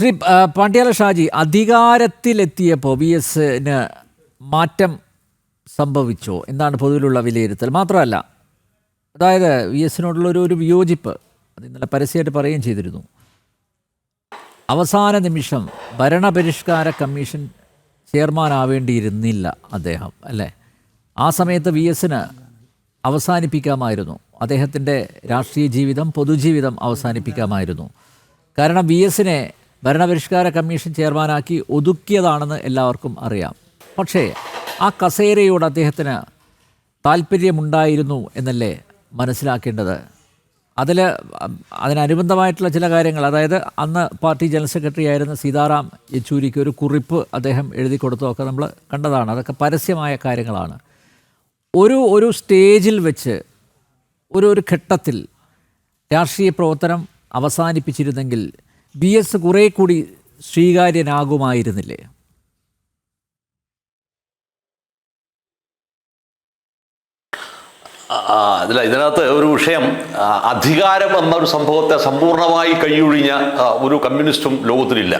ശ്രീ പാണ്ഡ്യാല ഷാജി അധികാരത്തിലെത്തിയപ്പോൾ വി എസിന് മാറ്റം സംഭവിച്ചോ? എന്നാണ് പൊതുവിലുള്ള വിലയിരുത്തൽ? മാത്രമല്ല അതായത് വി എസിനോടുള്ള ഒരു ഒരു വിയോജിപ്പ് അത് ഇന്നലെ പരസ്യമായിട്ട് പറയുകയും ചെയ്തിരുന്നു. അവസാന നിമിഷം ഭരണപരിഷ്കാര കമ്മീഷൻ ചെയർമാനാവേണ്ടിയിരുന്നില്ല അദ്ദേഹം അല്ലേ? ആ സമയത്ത് വി എസിന് അവസാനിപ്പിക്കാമായിരുന്നു. അദ്ദേഹത്തിന്റെ രാഷ്ട്രീയ ജീവിതം പൊതുജീവിതം അവസാനിപ്പിക്കാമായിരുന്നു. കാരണം വി എസിനെ ഭരണപരിഷ്കാര കമ്മീഷൻ ചെയർമാനാക്കി ഒതുക്കിയതാണെന്ന് എല്ലാവർക്കും അറിയാം. പക്ഷേ ആ കസേരയോട് അദ്ദേഹത്തിന് താല്പര്യമുണ്ടായിരുന്നു എന്നല്ലേ മനസ്സിലാക്കേണ്ടത്? അതിൽ അതിനനുബന്ധമായിട്ടുള്ള ചില കാര്യങ്ങൾ അതായത് അന്ന് പാർട്ടി ജനറൽ സെക്രട്ടറി ആയിരുന്ന സീതാറാം യെച്ചൂരിക്ക് ഒരു കുറിപ്പ് അദ്ദേഹം എഴുതി കൊടുത്തതൊക്കെ നമ്മൾ കണ്ടതാണ്. അതൊക്കെ പരസ്യമായ കാര്യങ്ങളാണ്. ഒരു ഒരു സ്റ്റേജിൽ വെച്ച് ഒരു ഒരു ഘട്ടത്തിൽ രാഷ്ട്രീയ പ്രവർത്തനം അവസാനിപ്പിച്ചിരുന്നെങ്കിൽ ബി എസ് കുറേ കൂടി സ്വീകാര്യനാകുമായിരുന്നില്ലേ? ഇതില ഇതിനകത്ത് ഒരു വിഷയം അധികാരം എന്ന ഒരു സംഭവത്തെ സമ്പൂർണമായി കൈയൊഴിഞ്ഞ ഒരു കമ്മ്യൂണിസ്റ്റും ലോകത്തിലില്ല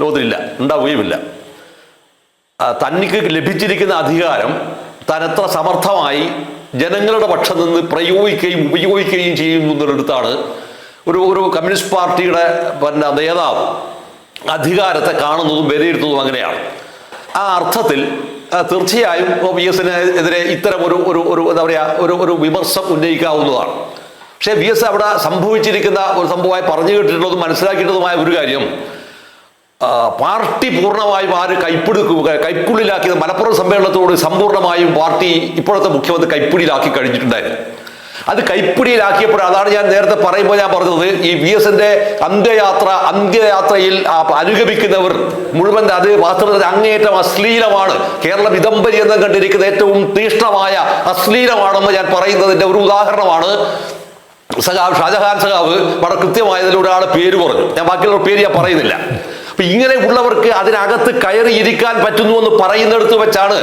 ലോകത്തിലില്ല ഉണ്ടാവുകയുമില്ല. തനിക്ക് ലഭിച്ചിരിക്കുന്ന അധികാരം തനത്ര സമർത്ഥമായി ജനങ്ങളുടെ പക്ഷം നിന്ന് പ്രയോഗിക്കുകയും ഉപയോഗിക്കുകയും ചെയ്യുന്നു എന്നുള്ളിടത്താണ് ഒരു ഒരു കമ്മ്യൂണിസ്റ്റ് പാർട്ടിയുടെ പിന്നെ നേതാവ് അധികാരത്തെ കാണുന്നതും വിലയിരുത്തുന്നതും അങ്ങനെയാണ്. ആ അർത്ഥത്തിൽ തീർച്ചയായും വി എസിന് എതിരെ ഇത്തരം ഒരു ഒരു ഒരു എന്താ പറയുക ഒരു ഒരു വിമർശം ഉന്നയിക്കാവുന്നതാണ്. പക്ഷേ വി എസ് അവിടെ സംഭവിച്ചിരിക്കുന്ന ഒരു സംഭവമായി പറഞ്ഞു കേട്ടിട്ടുള്ളതും മനസ്സിലാക്കിയിട്ടുള്ളതുമായ ഒരു കാര്യം പാർട്ടി പൂർണമായും ആര് കൈപ്പിടുക്കുക കൈക്കുള്ളിലാക്കിയത് മലപ്പുറം സമ്മേളനത്തോട് സമ്പൂർണമായും പാർട്ടി ഇപ്പോഴത്തെ മുഖ്യമന്ത്രി കൈപ്പിടിയിലാക്കി കഴിഞ്ഞിട്ടുണ്ടായിരുന്നു. അത് കൈപ്പിടിയിലാക്കിയപ്പോൾ അതാണ് ഞാൻ നേരത്തെ പറയുമ്പോൾ ഞാൻ പറഞ്ഞത്. ഈ വി എസിന്റെ അന്ത്യയാത്ര അന്ത്യയാത്രയിൽ അനുഗമിക്കുന്നവർ മുഴുവൻ അത് വാസ്തവത്തിൽ അങ്ങേയറ്റം അശ്ലീലമാണ്. കേരളം ഇതംബരി എന്ന് കണ്ടിരിക്കുന്ന ഏറ്റവും തീഷ്ണമായ അശ്ലീലമാണെന്ന് ഞാൻ പറയുന്നതിന്റെ ഒരു ഉദാഹരണമാണ്. സഖാവ് ഷാജഹാൻ സഖാവ് വളരെ കൃത്യമായതിൽ ഒരാളെ പേര് പറഞ്ഞു. ഞാൻ ബാക്കിയുള്ള പേര് ഞാൻ പറയുന്നില്ല. അപ്പൊ ഇങ്ങനെ ഉള്ളവർക്ക് അതിനകത്ത് കയറി ഇരിക്കാൻ പറ്റുന്നു എന്ന് പറയുന്നിടത്ത് വെച്ചാണ്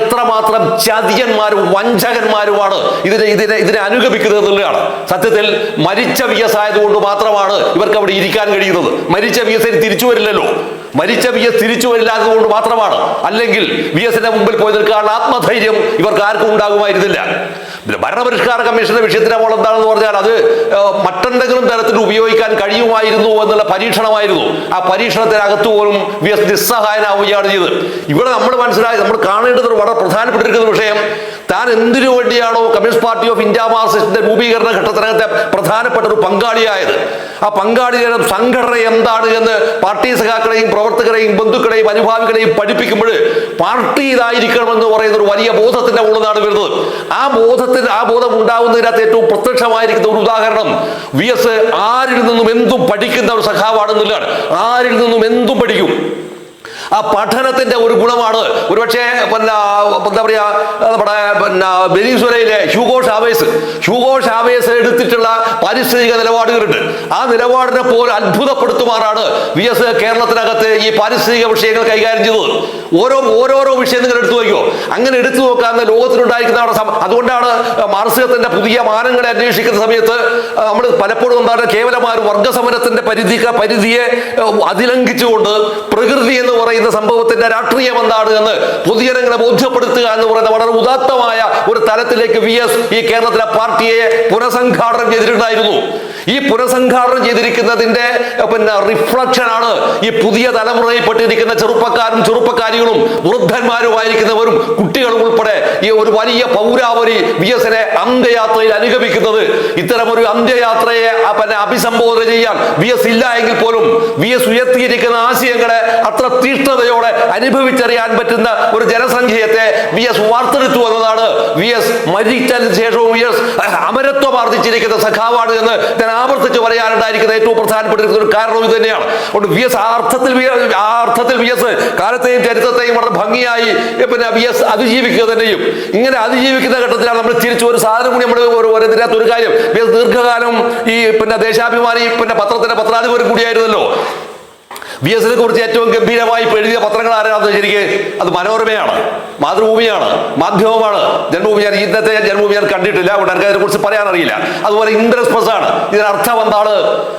എത്രമാത്രം ചതിയന്മാരും വഞ്ചകന്മാരുമാണ് ഇതിനെ ഇതിനെ ഇതിനെ അനുഗമിക്കുന്നത് എന്നുള്ളതാണ്. സത്യത്തിൽ മരിച്ച വി എസ് ആയതുകൊണ്ട് മാത്രമാണ് ഇവർക്ക് അവിടെ ഇരിക്കാൻ കഴിയുന്നത്. മരിച്ച വി എസ് തിരിച്ചു വരില്ലല്ലോ. മരിച്ച വി എസ് തിരിച്ചു വരില്ലാത്തതുകൊണ്ട് മാത്രമാണ്. അല്ലെങ്കിൽ വി എസിന്റെ മുമ്പിൽ പോയി നിൽക്കാനുള്ള ആത്മധൈര്യം ഇവർക്ക് ആർക്കും ഉണ്ടാകുമായിരുന്നില്ല. ഭരണപരിഷ്കാര കമ്മീഷന്റെ വിഷയത്തിന് അപ്പോൾ എന്താണെന്ന് പറഞ്ഞാൽ അത് മറ്റെന്തെങ്കിലും തരത്തിൽ ഉപയോഗിക്കാൻ കഴിയുമായിരുന്നു എന്നുള്ള പരീക്ഷണമായിരുന്നു. ആ പരീക്ഷണത്തിനകത്ത് പോലും വി എസ് നിസ്സഹായനാവുകയാണ് ചെയ്തത്. ഇവിടെ നമ്മൾ മനസ്സിലായി നമ്മൾ കാണേണ്ടത് വളരെ പ്രധാനപ്പെട്ടിരിക്കുന്ന വിഷയം. താൻ എന്തിനു വേണ്ടിയാണോ കമ്മ്യൂണിസ്റ്റ് പാർട്ടി ഓഫ് ഇന്ത്യ മാർസിസ്റ്റിന്റെ രൂപീകരണ ഘട്ടത്തിനകത്തെ പ്രധാനപ്പെട്ട ഒരു പങ്കാളിയായത്? ആ പങ്കാളിയുടെ സംഘടന എന്താണ് എന്ന് പാർട്ടി സഖാക്കളെയും പ്രവർത്തകരെയും ബന്ധുക്കളെയും അനുഭാവികളെയും പഠിപ്പിക്കുമ്പോൾ പാർട്ടി ഇതായിരിക്കണമെന്ന് പറയുന്ന ഒരു വലിയ ബോധത്തിന്റെ ഉള്ളതാണ് വരുന്നത്. ആ ബോധത്തിൽ ആ ബോധം ഉണ്ടാവുന്നതിനകത്ത് ഏറ്റവും പ്രത്യക്ഷമായിരിക്കുന്ന ഒരു ഉദാഹരണം വി എസ് ആരിൽ നിന്നും എന്തും പഠിക്കുന്ന ഒരു സഖാവാണെന്നുള്ളതാണ്. ആരിൽ നിന്നും എന്തും പഠിക്കും. ആ പഠനത്തിന്റെ ഒരു ഗുണമാണ്. ഒരുപക്ഷെ എന്താ പറയാ നമ്മുടെ പിന്നെ ഹ്യൂഗോ ഷാവേസ് ഹ്യൂഗോ ഷാവേസ് എടുത്തിട്ടുള്ള പാരിസ്ഥിതിക നിലപാടുകളുണ്ട്. ആ നിലപാടിനെ പോലെ അത്ഭുതപ്പെടുത്തുമാറാണ് വി എസ് കേരളത്തിനകത്ത് ഈ പാരിസ്ഥിതിക വിഷയങ്ങൾ കൈകാര്യം ചെയ്തത്. ഓരോ ഓരോരോ വിഷയം നിങ്ങൾ എടുത്തു നോക്കിയോ? അങ്ങനെ എടുത്തു നോക്കാവുന്ന ലോകത്തിലുണ്ടായിരിക്കുന്ന അതുകൊണ്ടാണ് മാർസികത്തിന്റെ പുതിയ മാനങ്ങളെ അന്വേഷിക്കുന്ന സമയത്ത് നമ്മൾ പലപ്പോഴും എന്താണ് കേവലമായ ഒരു വർഗസമരത്തിന്റെ പരിധി പരിധിയെ അതിലംഘിച്ചുകൊണ്ട് പ്രകൃതി എന്ന് പറയുന്ന സംഭവത്തിന്റെ രാഷ്ട്രീയം എന്താണ് എന്ന് പൊതുജനങ്ങളെ ബോധ്യപ്പെടുത്തുക എന്ന് പറയുന്ന വളരെ ഉദാത്തമായ ഒരു തലത്തിലേക്ക് വി എസ് ഈ കേരളത്തിലെ പാർട്ടിയെ പുനഃസംഘാടനം ചെയ്തിട്ടുണ്ടായിരുന്നു. ഈ പുനഃസംഘാടനം ചെയ്തിരിക്കുന്നതിന്റെ പിന്നെ റിഫ്ലക്ഷൻ ആണ് ഈ പുതിയ തലമുറയിൽപ്പെട്ടിരിക്കുന്ന ചെറുപ്പക്കാരും ചെറുപ്പക്കാരികളും വൃദ്ധന്മാരുമായിരിക്കുന്നവരും കുട്ടികളും ഉൾപ്പെടെ ഈ ഒരു വലിയ പൗരാവലി വി എസിനെ അന്ത്യയാത്രയിൽ അനുഗമിക്കുന്നത് ഇത്തരമൊരു അന്ത്യയാത്രയെ പിന്നെ അഭിസംബോധന ചെയ്യാൻ വി എസ് ഇല്ല എങ്കിൽ പോലും വി എസ് ഉയർത്തിയിരിക്കുന്ന ആശയങ്ങളെ അത്ര തീഷ്ണതയോടെ അനുഭവിച്ചറിയാൻ പറ്റുന്ന ഒരു ജനസംഖ്യത്തെ വി എസ് വാർത്തെടുത്തു എന്നതാണ് വി എസ് മരിച്ചതിന് ശേഷവും വി എസ് അമരത്വം ആർജിച്ചിരിക്കുന്ന സഖാവാണ് എന്ന് ഞാൻ ആവർത്തിച്ച് പറയാനുണ്ടായിരിക്കുന്ന ഏറ്റവും പ്രധാനപ്പെട്ടിരിക്കുന്ന ഒരു കാരണം ഇത് തന്നെയാണ്. അതുകൊണ്ട് വി എസ് ആ അർത്ഥത്തിൽ ആ അർത്ഥത്തിൽ വി എസ് കാലത്തെയും ചരിത്രത്തെയും വളരെ ഭംഗിയായി പിന്നെ വി എസ് അതിജീവിക്കുക തന്നെയും. ഇങ്ങനെ അതിജീവിക്കുന്ന ഘട്ടത്തിലാണ് നമ്മൾ തിരിച്ചു ഒരു സാധനം കൂടി നമ്മൾ ഒരു കാര്യം. ദീർഘകാലം ഈ പിന്നെ ദേശാഭിമാനി പിന്നെ പത്രത്തിന്റെ പത്രാധിപരും കൂടിയായിരുന്നല്ലോ. വി എസിനെ കുറിച്ച് ഏറ്റവും ഗംഭീരമായി എഴുതിയ പത്രങ്ങൾ ആരാണെന്ന് ശരിക്ക് അത് മനോരമയാണ് മാതൃഭൂമിയാണ് മാധ്യമമാണ്. ജന്മഭൂമി ഞാൻ ഇന്നത്തെ ജന്മഭൂമി ഞാൻ കണ്ടിട്ടില്ല. അവിടെ എനിക്ക് അതിനെ കുറിച്ച് പറയാൻ അറിയില്ല അതുപോലെ ഇന്ദ്രസ്പ്രസ് ആണ്. ഇതിനർത്ഥം എന്താണ്?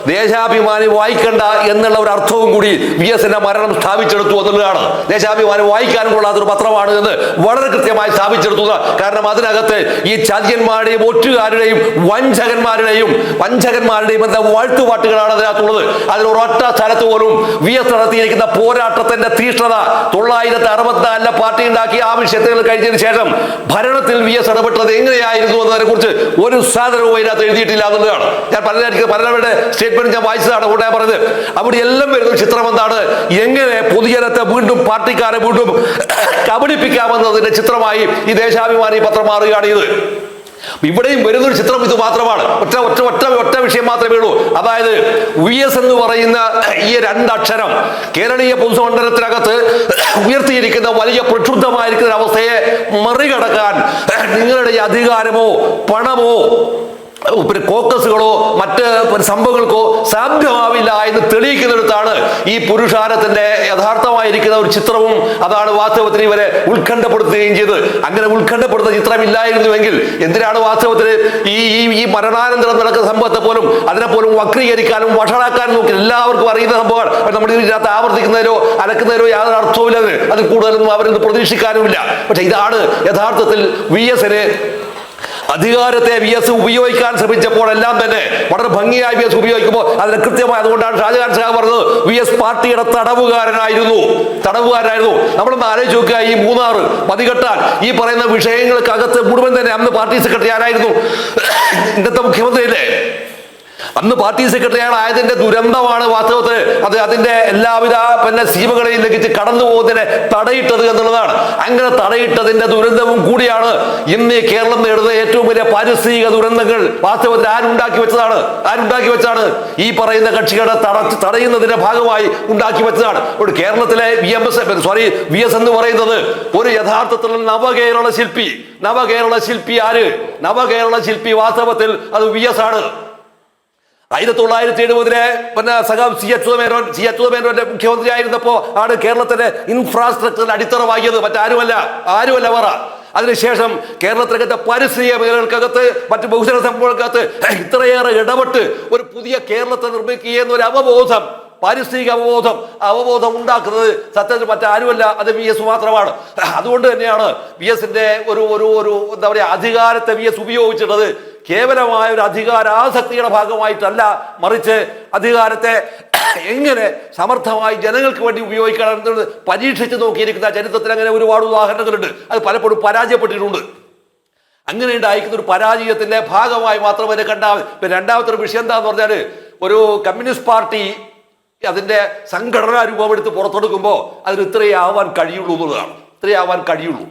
ദേശാഭിമാനി വായിക്കണ്ട എന്നുള്ള ഒരു അർത്ഥവും കൂടി വി എസിന്റെ മരണം സ്ഥാപിച്ചെടുത്തു എന്നുള്ളതാണ്. ദേശാഭിമാനി വായിക്കാനും കൊള്ളാത്തൊരു പത്രമാണ് എന്ന് വളരെ കൃത്യമായി സ്ഥാപിച്ചെടുത്തു കാരണം അതിനകത്ത് ഈ ചതിയന്മാരുടെയും ഒറ്റുകാരുടെയും വഞ്ചകന്മാരുടെയും വഞ്ചകന്മാരുടെയും എന്താ വാഴ്ത്തുപാട്ടുകളാണ് അതിനകത്തുള്ളത്. അതിൽ ഒരൊറ്റ സ്ഥലത്ത് പോലും വി എസ് നടത്തിയിരിക്കുന്ന പോരാട്ടത്തിന്റെ തീഷ്ണത തൊള്ളായിരത്തി അറുപത്തിനാലിലെ പാർട്ടി ഉണ്ടാക്കിയ ആ വിഷയത്തിൽ കഴിഞ്ഞതിന് ശേഷം ഭരണത്തിൽ വി എസ് ഇടപെട്ടത് എങ്ങനെയായിരുന്നു എന്നതിനെ കുറിച്ച് ഒരു സാധനവും അതിനകത്ത് എഴുതിയിട്ടില്ല എന്നുള്ളതാണ്. ഞാൻ പലരും പലരുടെ സ്റ്റേറ്റ്മെന്റ് ഞാൻ വായിച്ചതാണ് ഞാൻ പറഞ്ഞത്. അവിടെ എല്ലാം വരുന്ന ചിത്രം എന്താണ്? എങ്ങനെ പൊതുജനത്തെ വീണ്ടും പാർട്ടിക്കാരെ വീണ്ടും കബളിപ്പിക്കാമെന്നതിന്റെ ചിത്രമായി ഈ ദേശാഭിമാനി പത്രം മാറുകയാണ് ഇത്. ഇവിടെയും വരുന്നൊരു ചിത്രം ഇത് മാത്രമാണ്. ഒറ്റ ഒറ്റ ഒറ്റ ഒറ്റ വിഷയം മാത്രമേ ഉള്ളൂ. അതായത് എസ് എന്ന് പറയുന്ന ഈ രണ്ടക്ഷരം കേരളീയ പൊതുസമണ്ഡലത്തിനകത്ത് ഉയർത്തിയിരിക്കുന്ന വലിയ പ്രക്ഷുബ്ധമായിരിക്കുന്ന അവസ്ഥയെ മറികടക്കാൻ നിങ്ങളുടെ അധികാരമോ പണമോ പിന്നെ കോക്കസുകളോ മറ്റ് സംഭവങ്ങൾക്കോ സാധ്യമാവില്ല എന്ന് തെളിയിക്കുന്നിടത്താണ് ഈ പുരുഷാരത്തിന്റെ യഥാർത്ഥമായിരിക്കുന്ന ഒരു ചിത്രവും അതാണ് വാസ്തവത്തിന് ഇവരെ ഉത്കണ്ഠപ്പെടുത്തുകയും ചെയ്ത് അങ്ങനെ ഉത്കണ്ഠപ്പെടുത്ത ചിത്രം ഇല്ലായിരുന്നുവെങ്കിൽ എന്തിനാണ് വാസ്തവത്തിൽ ഈ ഈ മരണാനന്തരം നടക്കുന്ന സംഭവത്തെ പോലും അതിനെ പോലും വക്രീകരിക്കാനും വഷളാക്കാനും നോക്കി എല്ലാവർക്കും അറിയുന്ന സംഭവമാണ്. നമ്മുടെ ഇതിനകത്ത് ആവർത്തിക്കുന്നതിലോ അലക്കുന്നതിലോ യാതൊരു അർത്ഥവുമില്ല അതിന്. അത് കൂടുതലൊന്നും അവരൊന്നും പ്രതീക്ഷിക്കാനുമില്ല. പക്ഷെ ഇതാണ് യഥാർത്ഥത്തിൽ വി എസിന് അധികാരത്തെ വി എസ് ഉപയോഗിക്കാൻ ശ്രമിച്ചപ്പോഴെല്ലാം തന്നെ വളരെ ഭംഗിയായി വി എസ് ഉപയോഗിക്കുമ്പോൾ അതിന് കൃത്യമായി അതുകൊണ്ടാണ് ഷാജഹാൻ ഷാ പറഞ്ഞത് വി എസ് പാർട്ടിയുടെ തടവുകാരനായിരുന്നു. തടവുകാരനായിരുന്നു. നമ്മളൊന്ന് ആലോചിച്ച് നോക്കുക ഈ മൂന്നാറ് മതികെട്ടാൻ ഈ പറയുന്ന വിഷയങ്ങൾക്കകത്ത് മുഴുവൻ തന്നെ അന്ന് പാർട്ടി സെക്രട്ടറി ആരായിരുന്നു? ഇന്നത്തെ മുഖ്യമന്ത്രി മുഖ്യമന്ത്രിയല്ലേ അന്ന് പാർട്ടി സെക്രട്ടറി ആയതിന്റെ ദുരന്തമാണ് വാസ്തവത്തിൽ അത് അതിന്റെ എല്ലാവിധ പിന്നെ സീമകളെയും ലംഘിച്ച് കടന്നു പോകുന്നതിനെ തടയിട്ടത് എന്നുള്ളതാണ്. അങ്ങനെ തടയിട്ടതിന്റെ ദുരന്തവും കൂടിയാണ് ഇന്ന് കേരളം നേടുന്ന ഏറ്റവും വലിയ പാരിസ്ഥിതിക ദുരന്തങ്ങൾ വാസ്തവത്തിൽ ആരുണ്ടാക്കി വെച്ചതാണ്. ആരുണ്ടാക്കി വെച്ചാണ് ഈ പറയുന്ന കക്ഷികളെ തടച്ച് തടയുന്നതിന്റെ ഭാഗമായി ഉണ്ടാക്കി വെച്ചതാണ്. ഒരു കേരളത്തിലെ V M S sorry V S എന്ന് പറയുന്നത് ഒരു യഥാർത്ഥത്തിലുള്ള നവകേരള ശില്പി. നവകേരള ശില്പി ആര്? നവകേരള ശില്പി വാസ്തവത്തിൽ അത് വി എസ് ആണ്. ആയിരത്തി തൊള്ളായിരത്തി എഴുപതിലെ പിന്നെ സഖാം സി അച്യുതമേനോൻ സി അച്യുതമേനോന്റെ മുഖ്യമന്ത്രി ആയിരുന്നപ്പോ ആണ് കേരളത്തിന്റെ ഇൻഫ്രാസ്ട്രക്ചറിന് അടിത്തറ വാങ്ങിയത് മറ്റാരുമല്ല ആരുമല്ല പറ. അതിനുശേഷം കേരളത്തിനകത്തെ പരിസ്ഥിതി മേഖലകൾക്കകത്ത് മറ്റ് ബഹുജന സംഭവങ്ങൾക്കകത്ത് ഇത്രയേറെ ഇടപെട്ട് ഒരു പുതിയ കേരളത്തെ നിർമ്മിക്കുക എന്നൊരു അവബോധം പാരിസ്ഥിതിക അവബോധം അവബോധം ഉണ്ടാക്കുന്നത് സത്യത്തിൽ മറ്റാരുമല്ല അത് വി എസ് മാത്രമാണ്. അതുകൊണ്ട് തന്നെയാണ് വി എസിന്റെ ഒരു ഒരു ഒരു എന്താ പറയുക അധികാരത്തെ വി എസ് ഉപയോഗിച്ചിട്ടത് കേവലമായ ഒരു അധികാരാസക്തിയുടെ ഭാഗമായിട്ടല്ല മറിച്ച് അധികാരത്തെ എങ്ങനെ സമർത്ഥമായി ജനങ്ങൾക്ക് വേണ്ടി ഉപയോഗിക്കണം എന്നുള്ളത് പരീക്ഷിച്ച് നോക്കിയിരിക്കുന്ന ചരിത്രത്തിൽ അങ്ങനെ ഒരുപാട് ഉദാഹരണങ്ങളുണ്ട്. അത് പലപ്പോഴും പരാജയപ്പെട്ടിട്ടുണ്ട്. അങ്ങനെ ഉണ്ടായിരിക്കുന്ന ഒരു പരാജയത്തിന്റെ ഭാഗമായി മാത്രം അതിനെ കണ്ടാൽ രണ്ടാമത്തെ ഒരു വിഷയം എന്താന്ന് പറഞ്ഞാൽ ഒരു കമ്മ്യൂണിസ്റ്റ് പാർട്ടി അതിന്റെ സംഘടനാ രൂപമെടുത്ത് പുറത്തെടുക്കുമ്പോൾ അതിന് ഇത്രയേ ആവാൻ കഴിയുള്ളൂ എന്നുള്ളതാണ്. ഇത്രയേ ആവാൻ കഴിയുള്ളൂ.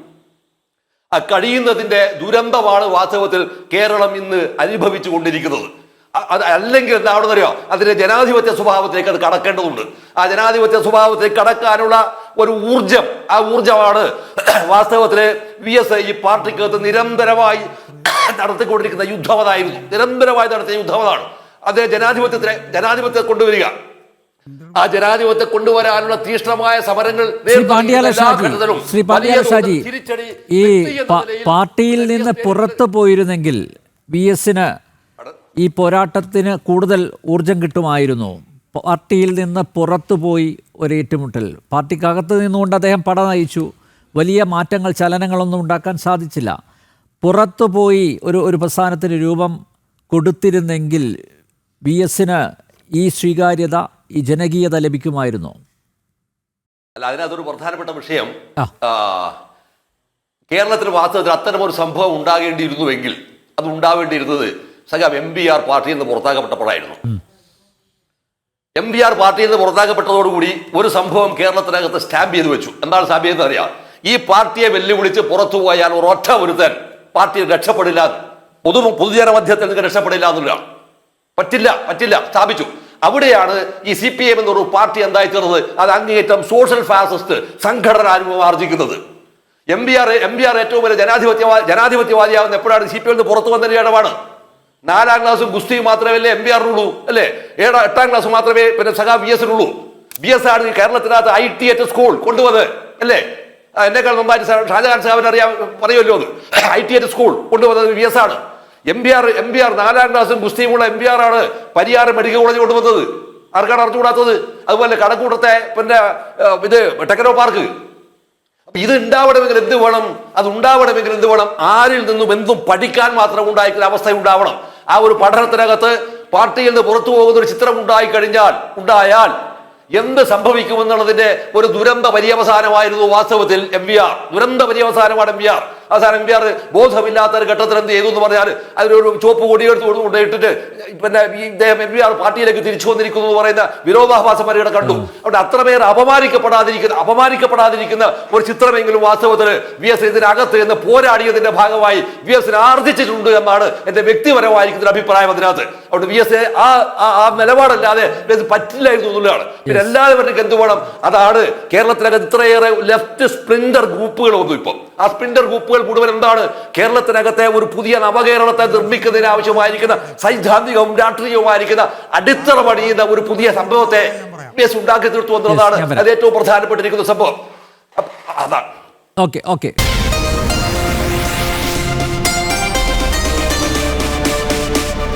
ആ കഴിയുന്നതിന്റെ ദുരന്തമാണ് വാസ്തവത്തിൽ കേരളം ഇന്ന് അനുഭവിച്ചു കൊണ്ടിരിക്കുന്നത്. അത് അല്ലെങ്കിൽ എന്താണെന്ന് അറിയോ? അതിന്റെ ജനാധിപത്യ സ്വഭാവത്തിലേക്ക് അത് കടക്കേണ്ടതുണ്ട്. ആ ജനാധിപത്യ സ്വഭാവത്തിലേക്ക് കടക്കാനുള്ള ഒരു ഊർജം ആ ഊർജമാണ് വാസ്തവത്തിൽ വി എസ് ഈ പാർട്ടിക്കകത്ത് നിരന്തരമായി നടത്തിക്കൊണ്ടിരിക്കുന്ന യുദ്ധമതായിരുന്നു നിരന്തരമായി നടത്തിയ യുദ്ധമതാണ് അതിനെ അത് ജനാധിപത്യത്തിനെ ജനാധിപത്യത്തെ കൊണ്ടുവരിക. ആ ജനാധിപത്യത്തെ കൊണ്ടുവരാനുള്ള തീഷ്ണമായ സമരങ്ങൾ ശ്രീ പാണ്ഡ്യാല ഷാജി ഈ പാർട്ടിയിൽ നിന്ന് പുറത്തു പോയിരുന്നെങ്കിൽ ബി എസിന് ഈ പോരാട്ടത്തിന് കൂടുതൽ ഊർജം കിട്ടുമായിരുന്നു. പാർട്ടിയിൽ നിന്ന് പുറത്തു പോയി ഒരു ഏറ്റുമുട്ടൽ. പാർട്ടിക്കകത്ത് നിന്നുകൊണ്ട് അദ്ദേഹം പട നയിച്ചു. വലിയ മാറ്റങ്ങൾ ചലനങ്ങളൊന്നും ഉണ്ടാക്കാൻ സാധിച്ചില്ല. പുറത്തു പോയി ഒരു ഒരു പ്രസ്ഥാനത്തിന് രൂപം കൊടുത്തിരുന്നെങ്കിൽ ബി എസിന് ഈ സ്വീകാര്യത ഈ ജനകീയത ലഭിക്കുമായിരുന്നു? അല്ല അതിനകത്തൊരു പ്രധാനപ്പെട്ട വിഷയം കേരളത്തിൽ വാസ്തവത്തിൽ അത്തരം ഒരു സംഭവം ഉണ്ടാകേണ്ടിയിരുന്നുവെങ്കിൽ അത് ഉണ്ടാവേണ്ടിയിരുന്നത് സഖാം എം പി ആർ പാർട്ടിയിൽ നിന്ന് പുറത്താക്കപ്പെട്ടപ്പോഴായിരുന്നു. എം പി ആർ പാർട്ടിയിൽ നിന്ന് പുറത്താക്കപ്പെട്ടതോടുകൂടി ഒരു സംഭവം കേരളത്തിനകത്ത് സ്റ്റാമ്പ് ചെയ്ത് വെച്ചു. എന്താണ് സ്റ്റാമ്പ് ചെയ്തത് അറിയാം? ഈ പാർട്ടിയെ വെല്ലുവിളിച്ച് പുറത്തു പോയാൽ ഒരൊറ്റ ഒരുത്തൻ പാർട്ടി രക്ഷപ്പെടില്ല പൊതു പൊതുജന മധ്യത്തിൽ നിന്ന് രക്ഷപ്പെടില്ല എന്നുള്ളതാണ്. പറ്റില്ല പറ്റില്ല സ്ഥാപിച്ചു. അവിടെയാണ് ഈ സി പി എം എന്നൊരു പാർട്ടി എന്തായി തീർന്നത്? അത് അങ്ങേയറ്റം സോഷ്യൽ ഫാസിസ്റ്റ് സംഘടന അനുഭവം ആർജിക്കുന്നത്. M B R M B R ഏറ്റവും വലിയ ജനാധിപത്യവാ ജനാധിപത്യവാദിയാവുന്ന എപ്പോഴാണ് സി പി എം പുറത്തു വന്നതിന് ഇടമാണ് നാലാം ക്ലാസ്സും ഗുസ്തിയും മാത്രമല്ലേ എം ബി ആറിനുള്ളൂ അല്ലേ? ഏഴാം എട്ടാം ക്ലാസ് മാത്രമേ പിന്നെ സഖാ ബി എസിനുള്ളൂ ബി എസ് ആണ് കേരളത്തിനകത്ത് ഐ ടി എച്ച് സ്കൂൾ കൊണ്ടുവന്നത് അല്ലേ? എന്നെക്കാൾ നന്നായിട്ട് ഷാജഹാൻ സാഹിബിന് പറയുമല്ലോ അത്. ഐ ടി എറ്റ് സ്കൂൾ കൊണ്ടുവന്നത് ബി എസ് ആണ്. M P R M P R നാലാം ക്ലാസ്സും ഗുസ്തിയുമുള്ള എം പി ആർ ആണ് പരിയാറ് മെഡിക്കൽ കോളേജ് കൊണ്ടുവന്നത്. ആർക്കാണ് അറിഞ്ഞുകൂടാത്തത്? അതുപോലെ കടക്കൂട്ടത്തെ പിന്നെ ഇത് ടെക്നോ പാർക്ക്. അപ്പൊ ഇത് ഉണ്ടാവണമെങ്കിൽ എന്ത് വേണം? അത് ഉണ്ടാവണമെങ്കിൽ എന്ത് വേണം? ആരിൽ നിന്നും എന്തും പഠിക്കാൻ മാത്രം ഉണ്ടായിരിക്കുന്ന അവസ്ഥ ഉണ്ടാവണം. ആ ഒരു പഠനത്തിനകത്ത് പാർട്ടിയിൽ നിന്ന് പുറത്തു പോകുന്ന ഒരു ചിത്രം ഉണ്ടായി കഴിഞ്ഞാൽ ഉണ്ടായാൽ എന്ത് സംഭവിക്കുമെന്നുള്ളതിന്റെ ഒരു ദുരന്ത പര്യവസാനമായിരുന്നു വാസ്തവത്തിൽ എം വി ആർ ദുരന്ത പര്യവസാനമാണ് എം വി ആർ അവസാനം എം പി ആർ ബോധമില്ലാത്ത ഒരു ഘട്ടത്തിൽ എന്ത് ചെയ്തു എന്ന് പറഞ്ഞാൽ അതിനൊരു ചുവപ്പ് കൊടിയെടുത്ത് കൊണ്ട് ഇട്ടിട്ട് പിന്നെ ഈ ഇദ്ദേഹം എം പി ആർ പാർട്ടിയിലേക്ക് തിരിച്ചു വന്നിരിക്കുന്നു എന്ന് പറയുന്ന വിരോധാഭാസം വരെ കണ്ടു. അവിടെ അത്രമേർ അപമാനിക്കപ്പെടാതിരിക്കുന്ന അപമാനിക്കപ്പെടാതിരിക്കുന്ന ഒരു ചിത്രമെങ്കിലും വാസ്തവത്തിൽ വി എസ് ഇതിനകത്ത് എന്ന് പോരാടിയതിന്റെ ഭാഗമായി വി എസിന് ആർജിച്ചിട്ടുണ്ട് എന്നാണ് എന്റെ വ്യക്തിപരമായിരിക്കുന്ന അഭിപ്രായം അതിനകത്ത്. അവിടെ വി എസ് ആ ആ- നിലപാടല്ലാതെ പറ്റില്ലായിരുന്നു എന്നുള്ളതാണ്. പിന്നെ എല്ലാവരും എന്ത് വേണം? അതാണ് കേരളത്തിലകത്ത് ഇത്രയേറെ ലെഫ്റ്റ് സ്പ്രിന്റർ ഗ്രൂപ്പുകൾ വന്നു ഇപ്പം. ആ സ്പ്രിന്റർ ഗ്രൂപ്പുകൾ മുഴുവൻ എന്താണ്? കേരളത്തിനകത്തെ ഒരു പുതിയ നവകേരളത്തെ നിർമ്മിക്കുന്നതിന് ആവശ്യമായിരിക്കുന്ന സൈദ്ധാന്തികവും രാഷ്ട്രീയവുമായിരിക്കുന്ന അടിത്തറ പണിയുന്ന ഒരു പുതിയ സംഭവത്തെ ഉണ്ടാക്കി തീർത്തു എന്നുള്ളതാണ്. അത് ഏറ്റവും പ്രധാനപ്പെട്ടിരിക്കുന്ന സംഭവം. അതാണ് ഓക്കെ ഓക്കെ.